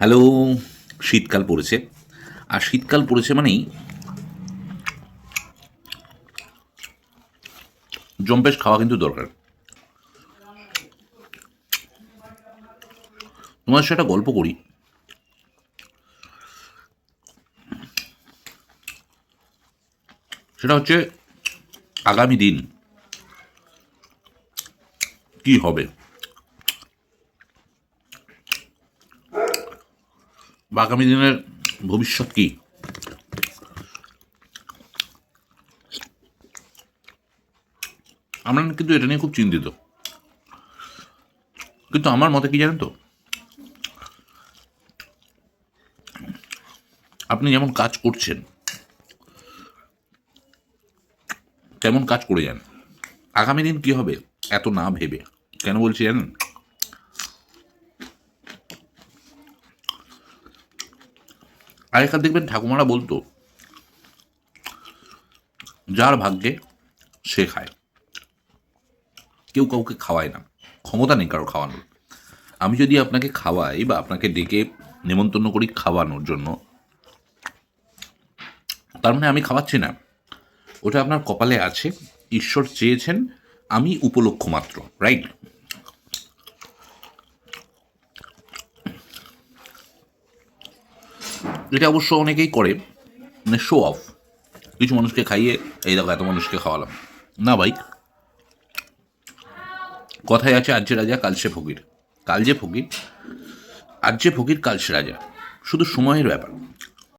Hello, শীতকাল পড়েছে। আর শীতকাল পড়েছে মানেই জম্পেশ খাওয়া কিন্তু দরকার। তোমার সাথে গল্প করি। সেটা হচ্ছে আগামী দিন কি হবে? বা আগামী দিনের ভবিষ্যৎ কি? আমরা কিন্তু এটা নিয়ে খুব চিন্তিত। কিন্তু আমার মতে কি জানেন তো? আপনি যেমন কাজ করছেন, তেমন কাজ করে যান। আগামী দিন কি হবে? এত না ভেবে। কেন বলছি জানেন? আগেকার দেখবেন ঠাকুমারা বলতো, যার ভাগ্যে সে খায়। কেউ কাউকে খাওয়ায় না, ক্ষমতা নেই কারও খাওয়ানোর। আমি যদি আপনাকে খাওয়াই বা আপনাকে ডেকে নেমন্তন্ন করি খাওয়ানোর জন্য, তার মানে আমি খাওয়াচ্ছি না। ওটা আপনার কপালে আছে, ঈশ্বর চেয়েছেন আমি উপলক্ষ মাত্র রাইট এটা অবশ্য অনেকেই করে মানে শো অফ কিছু মানুষকে খাইয়ে, এই দেখো এত মানুষকে খাওয়ালাম। না ভাই, কথায় আছে আজ যে রাজা, কাল সে ফকির। কাল যে ফকির আজ যে ফকির, কাল সে রাজা। শুধু সময়ের ব্যাপার।